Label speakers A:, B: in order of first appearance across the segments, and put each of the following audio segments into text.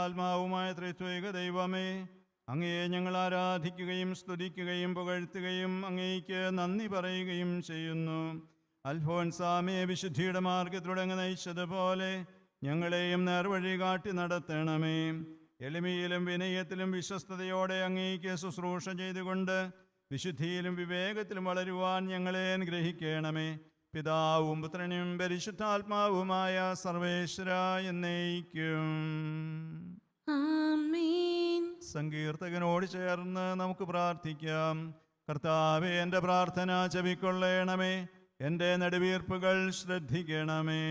A: പരിശുദ്ധാത്മാവുമായ ത്രിത്വൈക ദൈവമേ അങ്ങയെ ഞങ്ങൾ ആരാധിക്കുകയും സ്തുതിക്കുകയും പുകഴ്ത്തുകയും അങ്ങേക്ക് നന്ദി പറയുകയും ചെയ്യുന്നു. അൽഫോൻസാമെ വിശുദ്ധിയുടെ മാർഗത്തിലൂടെ നയിച്ചതുപോലെ ഞങ്ങളെയും നേർവഴി കാട്ടി നടത്തണമേ. എളിമയിലും വിനയത്തിലും വിശ്വസ്തയോടെ അങ്ങേക്ക് ശുശ്രൂഷ ചെയ്തുകൊണ്ട് വിശുദ്ധിയിലും വിവേകത്തിലും വളരുവാൻ ഞങ്ങളെ അനുഗ്രഹിക്കണമേ. പിതാവും പുത്രനും പരിശുദ്ധാത്മാവുമായ സർവേശ്വര എന്നേക്കും. സങ്കീർത്തകനോട് ചേർന്ന് നമുക്ക് പ്രാർത്ഥിക്കാം. കർത്താവെ എന്റെ പ്രാർത്ഥന ചെവിക്കൊള്ളേണമേ. എന്റെ നെടുവീർപ്പുകൾ ശ്രദ്ധിക്കണമേ.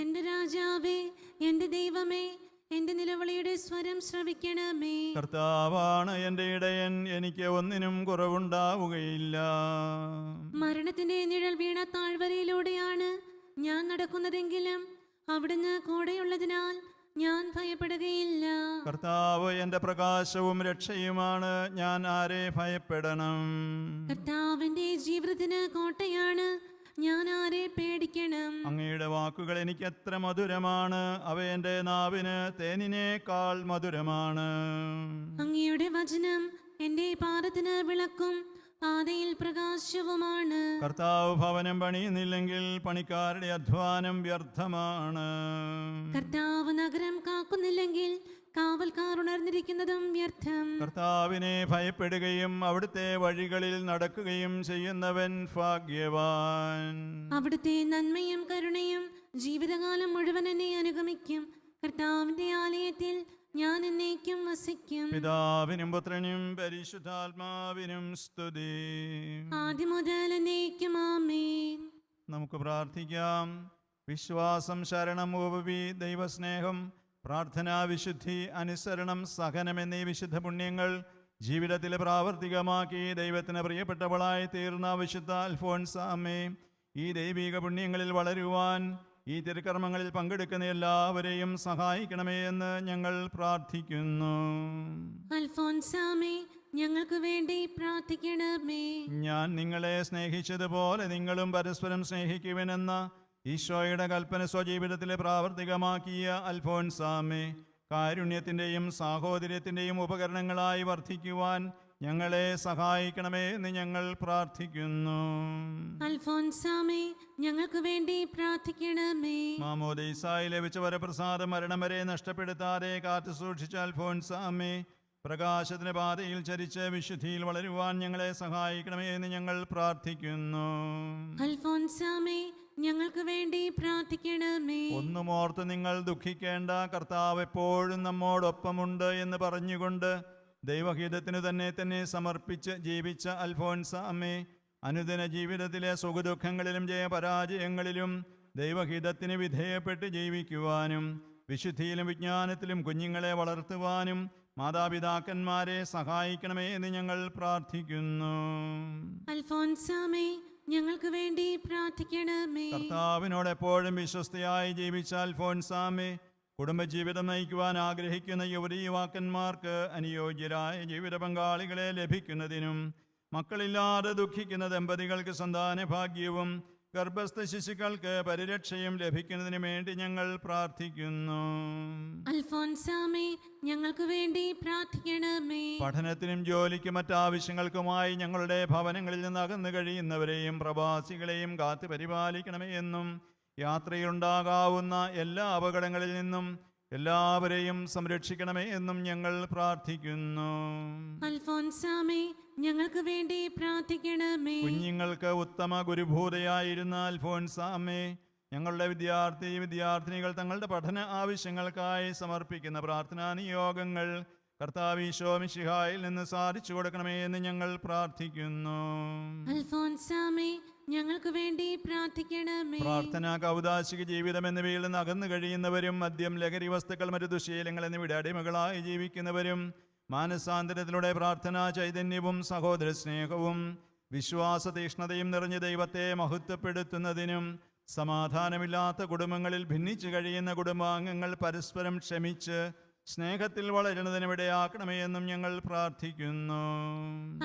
B: എന്റെ രാജാവേ എന്റെ ദൈവമേ എന്റെ നിലവിളിയുടെ സ്വരം ശ്രവിക്കണമേ.
A: കർത്താവാണ് എന്റെ ഇടയൻ എനിക്ക് ഒന്നിനും കുറവുണ്ടാവുകയില്ല.
B: മരണത്തിന്റെ നിഴൽ വീണ താഴ്വരയിലൂടെയാണ് ഞാൻ നടക്കുന്നതെങ്കിലും അവിടുന്ന് കൂടെയുള്ളതിനാൽ ഞാൻ ഭയപ്പെടുകയില്ല.
A: കർത്താവ് എന്റെ പ്രകാശവും രക്ഷയുമാണ് ഞാൻ ആരെ ഭയപ്പെടണം?
B: കർത്താവിന്റെ ജീവിതത്തിന് കോട്ടയാണ് ഞാൻ ആരെ പേടിക്കണം?
A: അങ്ങയുടെ വാക്കുകൾ എനിക്ക് എത്ര മധുരമാണ്. അവ എന്റെ നാവിന് തേനിനേക്കാൾ മധുരമാണ്.
B: അങ്ങയുടെ വചനം എന്റെ പാദത്തിന് വിളക്കും പാതയിൽ പ്രകാശവുമാണ്.
A: കർത്താവ് ഭവനം പണിയുന്നില്ലെങ്കിൽ പണിക്കാരുടെ അധ്വാനം വ്യർത്ഥമാണ്.
B: കർത്താവ് നഗരം കാക്കുന്നില്ലെങ്കിൽ കാവൽക്കാർ ഉണർന്നിരിക്കുന്നതും വ്യർത്ഥം.
A: കർത്താവിനെ ഭയപ്പെടുകയും അവിടുത്തെ വഴികളിൽ നടക്കുകയും ചെയ്യുന്നവൻ ഭാഗ്യവാൻ.
B: അവിടുത്തെ നന്മയും കരുണയും ജീവിതകാലം മുഴുവൻ എന്നെ അനുഗമിക്കും. കർത്താവിന്റെ ആലയത്തിൽ ഞാൻ എന്നേക്കും വസിക്കും.
A: പിതാവിനും പുത്രനും പരിശുദ്ധാത്മാവിനും സ്തുതി.
B: ആദ്യം മുതൽ എന്നേക്കും ആമേൻ.
A: നമുക്ക് പ്രാർത്ഥിക്കാം. വിശ്വാസം ശരണം ഉപവി ദൈവസ്നേഹം പ്രാർത്ഥനാ വിശുദ്ധി അനുസരണം സഹനം എന്നീ വിശുദ്ധ പുണ്യങ്ങൾ ജീവിതത്തിൽ പ്രാവർത്തികമാക്കി ദൈവത്തിന് പ്രിയപ്പെട്ടവളായി തീർന്ന വിശുദ്ധ അൽഫോൻസ അമ്മേ ഈ ദൈവിക പുണ്യങ്ങളിൽ വളരുവാൻ ഈ തിരുക്കർമ്മങ്ങളിൽ പങ്കെടുക്കുന്ന എല്ലാവരെയും സഹായിക്കണമേ എന്ന് ഞങ്ങൾ പ്രാർത്ഥിക്കുന്നു.
B: അൽഫോൻസാമേ ഞങ്ങൾക്ക് വേണ്ടി പ്രാർത്ഥിക്കണമേ.
A: ഞാൻ നിങ്ങളെ സ്നേഹിച്ചതുപോലെ നിങ്ങളും പരസ്പരം സ്നേഹിക്കുവിനെന്ന ഈശോയുടെ കൽപ്പന സ്വജീവിതത്തിൽ പ്രാവർത്തികമാക്കിയ അൽഫോൻസാമെ കാരുണ്യത്തിന്റെയും സാഹോദര്യത്തിന്റെയും ഉപകരണങ്ങളായി വർദ്ധിക്കുവാൻ ഞങ്ങളെ സഹായിക്കണമേ എന്ന് ഞങ്ങൾ പ്രാർത്ഥിക്കുന്നു.
B: അൽഫോൻസാമേ ഞങ്ങൾക്ക് വേണ്ടി പ്രാർത്ഥിക്കണമേ.
A: മാമോദൈസായി ലഭിച്ച വരപ്രസാദം മരണം വരെ നഷ്ടപ്പെടുത്താതെ കാത്തു സൂക്ഷിച്ച അൽഫോൻസാമേ പ്രകാശത്തിന് പാതയിൽ ചരിച്ച് വിശുദ്ധിയിൽ വളരുവാൻ ഞങ്ങളെ സഹായിക്കണമേ എന്ന് ഞങ്ങൾ പ്രാർത്ഥിക്കുന്നു.
B: അൽഫോൻസാമേ ഞങ്ങൾക്ക് വേണ്ടി പ്രാർത്ഥിക്കണമേ.
A: ഒന്നും ഓർത്ത് നിങ്ങൾ ദുഃഖിക്കേണ്ട. കർത്താവ് എപ്പോഴും നമ്മോടൊപ്പമുണ്ട് എന്ന് പറഞ്ഞുകൊണ്ട് ദൈവഹിതത്തിനു തന്നെ തന്നെ സമർപ്പിച്ച് ജീവിച്ച അൽഫോൻസ അമ്മേ അനുദിന ജീവിതത്തിലെ സുഖദുഃഖങ്ങളിലും ജയപരാജയങ്ങളിലും ദൈവഹിതത്തിന് വിധേയപ്പെട്ട് ജീവിക്കുവാനും വിശുദ്ധിയിലും വിജ്ഞാനത്തിലും കുഞ്ഞുങ്ങളെ വളർത്തുവാനും മാതാപിതാക്കന്മാരെ സഹായിക്കണമേ എന്ന് ഞങ്ങൾ പ്രാർത്ഥിക്കുന്നു.
B: അൽഫോൻസാമേ ഞങ്ങൾക്ക് വേണ്ടി പ്രാർത്ഥിക്കണമേ.
A: കർത്താവിനോട് എപ്പോഴും വിശ്വസ്തയായി ജീവിച്ച ഫോൺസാമേ. കുടുംബജീവിതം നയിക്കുവാൻ ആഗ്രഹിക്കുന്ന യുവതി യുവാക്കന്മാർക്ക് അനുയോജ്യരായ ജീവിത പങ്കാളികളെ ലഭിക്കുന്നതിനും മക്കളില്ലാതെ ദുഃഖിക്കുന്ന ദമ്പതികൾക്ക് സന്താന ഭാഗ്യവും ഗർഭസ്ഥ ശിശുക്കൾക്ക് പരിരക്ഷയും ലഭിക്കുന്നതിന് വേണ്ടി ഞങ്ങൾ പ്രാർത്ഥിക്കുന്നു.
B: അൽഫോൻസാമേ ഞങ്ങൾക്ക് വേണ്ടി പ്രാർത്ഥിക്കണമേ.
A: പഠനത്തിനും ജോലിക്കും മറ്റാവശ്യങ്ങൾക്കുമായി ഞങ്ങളുടെ ഭവനങ്ങളിൽ നിന്ന് അകന്നു കഴിയുന്നവരെയും പ്രവാസികളെയും കാത്തു പരിപാലിക്കണമേ എന്നും യാത്രയിലുണ്ടാകാവുന്ന എല്ലാ അപകടങ്ങളിൽ നിന്നും എല്ലാവരെയും സംരക്ഷിക്കണമേ എന്നും ഞങ്ങൾ പ്രാർത്ഥിക്കുന്നു.
B: അൽഫോൻസാമേ ഞങ്ങൾക്ക് വേണ്ടി പ്രാർത്ഥിക്കണമേ.
A: കുഞ്ഞുങ്ങൾക്ക് ഉത്തമ ഗുരുഭൂതയായിരുന്ന അൽഫോൻസാമേ ഞങ്ങളുടെ വിദ്യാർത്ഥി വിദ്യാർത്ഥിനികൾ തങ്ങളുടെ പഠന ആവശ്യങ്ങൾക്കായി സമർപ്പിക്കുന്ന പ്രാർത്ഥനാ നിയോഗങ്ങൾ കർത്താവിശോമിഷിഹായിൽ നിന്ന് സാധിച്ചു കൊടുക്കണമേ എന്ന് ഞങ്ങൾ പ്രാർത്ഥിക്കുന്നു.
B: അൽഫോൻസാമേ ഞങ്ങൾക്ക് വേണ്ടി പ്രാർത്ഥിക്കണമേ.
A: പ്രാർത്ഥന കൗദാശിക ജീവിതം എന്നിവയിൽ നിന്ന് അകന്നു കഴിയുന്നവരും മദ്യം ലഹരി വസ്തുക്കൾ മറ്റു ദുശീലങ്ങൾ എന്നിവയുടെ അടിമകളായി ജീവിക്കുന്നവരും മാനസാന്തരത്തിലൂടെ പ്രാർത്ഥനാ ചൈതന്യവും സഹോദര സ്നേഹവും വിശ്വാസ തീഷ്ണതയും നിറഞ്ഞ ദൈവത്തെ മഹത്വപ്പെടുത്തുന്നതിനും സമാധാനമില്ലാത്ത കുടുംബങ്ങളിൽ ഭിന്നിച്ചു കഴിയുന്ന കുടുംബാംഗങ്ങൾ പരസ്പരം ക്ഷമിച്ച് സ്നേഹത്തിൽ വളരുന്നതിനും ഇടയാക്കണമേ എന്നും ഞങ്ങൾ പ്രാർത്ഥിക്കുന്നു.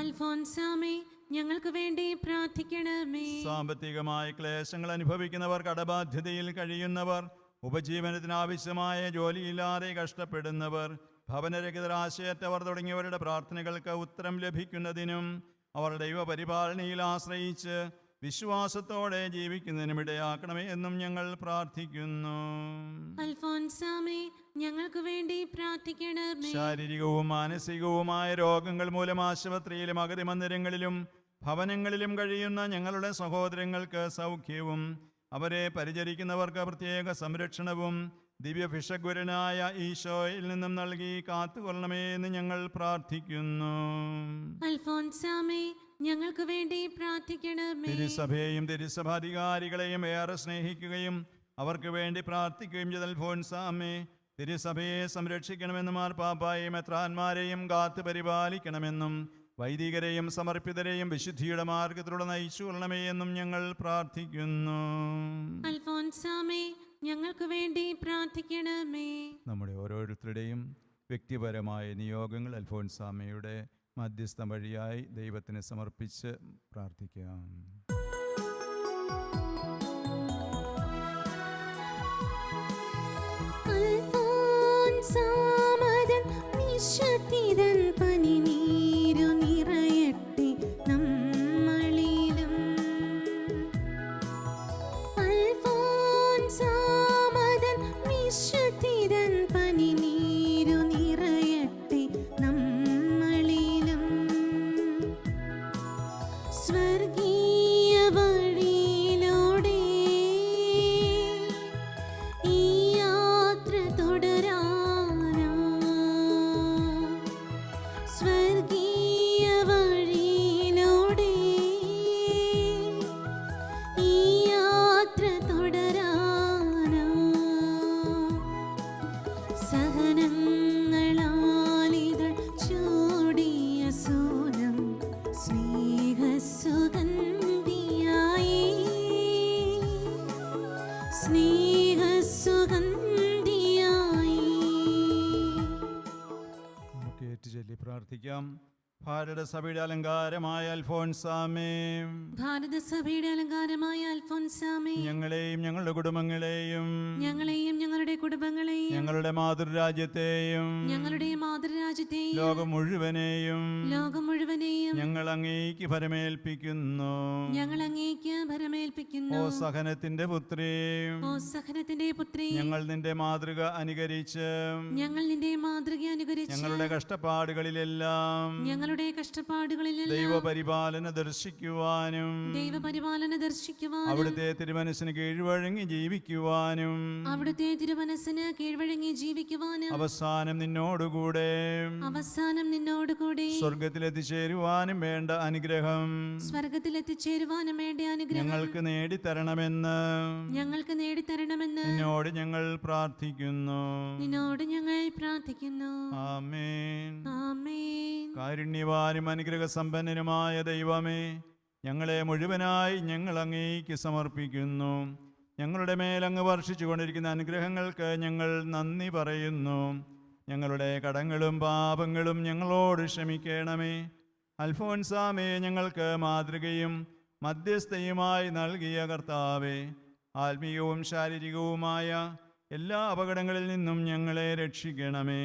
B: അൽഫോൻസാമേ ഞങ്ങൾക്ക് വേണ്ടി പ്രാർത്ഥിക്കണമേ.
A: സാമ്പത്തികമായ ക്ലേശങ്ങൾ അനുഭവിക്കുന്നവർ കടബാധ്യതയിൽ കഴിയുന്നവർ ഉപജീവനത്തിനാവശ്യമായ ജോലിയില്ലാതെ കഷ്ടപ്പെടുന്നവർ ഭവനരഹിതരാശയറ്റവർ തുടങ്ങിയവരുടെ പ്രാർത്ഥനകൾക്ക് ഉത്തരം ലഭിക്കുന്നതിനും അവർ ദൈവപരിപാലനയിൽ ആശ്രയിച്ച് വിശ്വാസത്തോടെ ജീവിക്കുന്നതിനും ഇടയാക്കണമേ എന്നും ഞങ്ങൾ പ്രാർത്ഥിക്കുന്നു.
B: അൽഫോൻസാമേ ഞങ്ങൾക്ക് വേണ്ടി പ്രാർത്ഥിക്കണമേ.
A: ശാരീരികവും മാനസികവുമായ രോഗങ്ങൾ മൂലം ആശുപത്രിയിലും അഗതി മന്ദിരങ്ങളിലും ഭവനങ്ങളിലും കഴിയുന്ന ഞങ്ങളുടെ സഹോദരങ്ങൾക്ക് സൗഖ്യവും അവരെ പരിചരിക്കുന്നവർക്ക് പ്രത്യേക സംരക്ഷണവും ദിവ്യഭിഷഗുരനായ ഈശോയിൽ നിന്നും നൽകി കാത്തുകൊള്ളണമേ എന്ന് ഞങ്ങൾ പ്രാർത്ഥിക്കുന്നു.
B: അൽഫോൻസാമേ ഞങ്ങൾക്ക് വേണ്ടി പ്രാർത്ഥിക്കണമേ.
A: തിരുസഭയെയും തിരുസഭാധികാരികളെയും ഏറെ സ്നേഹിക്കുകയും അവർക്ക് വേണ്ടി പ്രാർത്ഥിക്കുകയും ചെയ്ത അൽഫോൻസാമേ തിരുസഭയെ സംരക്ഷിക്കണമെന്നും ആർപ്പാപ്പായും എത്രാന്മാരെയും കാത്തു പരിപാലിക്കണമെന്നും വൈദികരെയും സമർപ്പിതരെയും വിശുദ്ധിയുടെ മാർഗത്തിലൂടെ നയിച്ചു കൊള്ളണമേ എന്നും ഞങ്ങൾ പ്രാർത്ഥിക്കുന്നു.
B: അൽഫോൻസാമേ ഞങ്ങൾക്ക് വേണ്ടി പ്രാർത്ഥിക്കണമേ.
A: നമ്മുടെ ഓരോരുത്തരുടെയും വ്യക്തിപരമായ നിയോഗങ്ങൾ അൽഫോൻസാമയുടെ മധ്യസ്ഥം വഴിയായി ദൈവത്തിന് സമർപ്പിച്ച് പ്രാർത്ഥിക്കാം.
B: അൽഫോൻസാമതൻ വിശുദ്ധിതൻ
A: ഭാരത സഭയുടെ അലങ്കാരമായ അൽഫോൻസാമേ
B: ഭാരതസഭയുടെ അലങ്കാരമായ അൽഫോൻസാമേ
A: ഞങ്ങളെയും ഞങ്ങളുടെ കുടുംബങ്ങളെയും.
B: ഞങ്ങളെയും ഞങ്ങളുടെ കുടുംബങ്ങളെയും.
A: ഞങ്ങളുടെ മാതൃരാജ്യത്തെയും.
B: ഞങ്ങളുടെ മാതൃരാജ്യത്തെയും.
A: ലോകം മുഴുവനെയും.
B: ലോകം മുഴുവനെയും.
A: ഞങ്ങൾ അങ്ങേക്ക് ഭരമേൽപ്പിക്കുന്നു.
B: ഞങ്ങൾ അങ്ങേക്ക് ഭരമേൽപ്പിക്കുന്നു.
A: ഓ സഹനത്തിന്റെ പുത്രി.
B: ഓ സഹനത്തിന്റെ പുത്രി.
A: ഞങ്ങൾ നിന്റെ മാതൃക അനുകരിച്ച്.
B: ഞങ്ങൾ നിന്റെ മാതൃക അനുകരിച്ച്.
A: ഞങ്ങളുടെ കഷ്ടപ്പാടുകളിലെല്ലാം.
B: ഞങ്ങളുടെ കഷ്ടപ്പാടുകളിലെല്ലാം
A: ദൈവപരിപാലന ദർശിക്കുവാനും
B: ദൈവപരിപാലന ദർശിക്കുവാനും
A: അവിടുത്തെ തിരുമനസ്സിന് കീഴ്വഴങ്ങി ജീവിക്കുവാനും
B: അവിടുത്തെ തിരുമനസ്സിന് കീഴ്വഴങ്ങി ജീവിക്കുവാനും
A: അവസാനം നിന്നോടുകൂടെ
B: അവസാനം നിന്നോടുകൂടി
A: സ്വർഗത്തിലെത്തിച്ചേരുവാനും വേണ്ട അനുഗ്രഹം
B: സ്വർഗത്തിൽ എത്തിച്ചേരുവാനും വേണ്ട അനുഗ്രഹം
A: ഞങ്ങൾക്ക് നേടിത്തരണമെന്ന്
B: ഞങ്ങൾക്ക് നേടിത്തരണമെന്ന്
A: നിന്നോട് ഞങ്ങൾ പ്രാർത്ഥിക്കുന്നു.
B: നിന്നോട് ഞങ്ങൾ പ്രാർത്ഥിക്കുന്നു.
A: ആമേൻ.
B: ആമേൻ.
A: കാരുണ്യവാനും അനുഗ്രഹ സമ്പന്നനുമായ ദൈവമേ ഞങ്ങളെ മുഴുവനായി ഞങ്ങൾ അങ്ങേക്ക് സമർപ്പിക്കുന്നു. ഞങ്ങളുടെ മേലങ്ങ് വർഷിച്ചു കൊണ്ടിരിക്കുന്ന അനുഗ്രഹങ്ങൾക്ക് ഞങ്ങൾ നന്ദി പറയുന്നു. ഞങ്ങളുടെ കടങ്ങളും പാപങ്ങളും ഞങ്ങളോട് ക്ഷമിക്കണമേ. അൽഫോൻസാമേ ഞങ്ങൾക്ക് മാതൃകയും മധ്യസ്ഥയുമായി നൽകിയ കർത്താവേ ആത്മീയവും ശാരീരികവുമായ എല്ലാ അപകടങ്ങളിൽ നിന്നും ഞങ്ങളെ രക്ഷിക്കണമേ.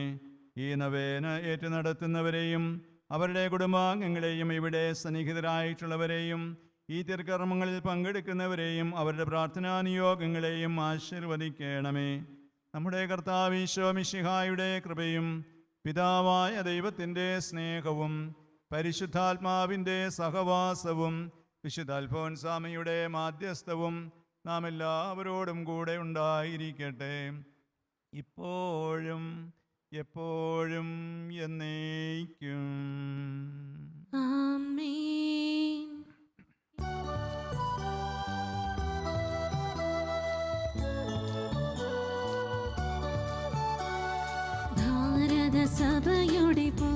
A: ഈ നവേന ഏറ്റു നടത്തുന്നവരെയും അവരുടെ കുടുംബാംഗങ്ങളെയും ഇവിടെ സന്നിഹിതരായിട്ടുള്ളവരെയും ഈ തിരുക്കർമ്മങ്ങളിൽ പങ്കെടുക്കുന്നവരെയും അവരുടെ പ്രാർത്ഥനാ നിയോഗങ്ങളെയും ആശീർവദിക്കണമേ. നമ്മുടെ കർത്താവ് മിശിഹായുടെ കൃപയും പിതാവായ ദൈവത്തിന്റെ സ്നേഹവും പരിശുദ്ധാത്മാവിന്റെ സഹവാസവും വിശുദ്ധ അൽഫോൻസാമയുടെ മാധ്യസ്ഥവും നാം എല്ലാവരോടും കൂടെ ഉണ്ടായിരിക്കട്ടെ. ഇപ്പോഴും എപ്പോഴും എന്നേക്കും.
B: ഭാരത സഭയുടെ പോ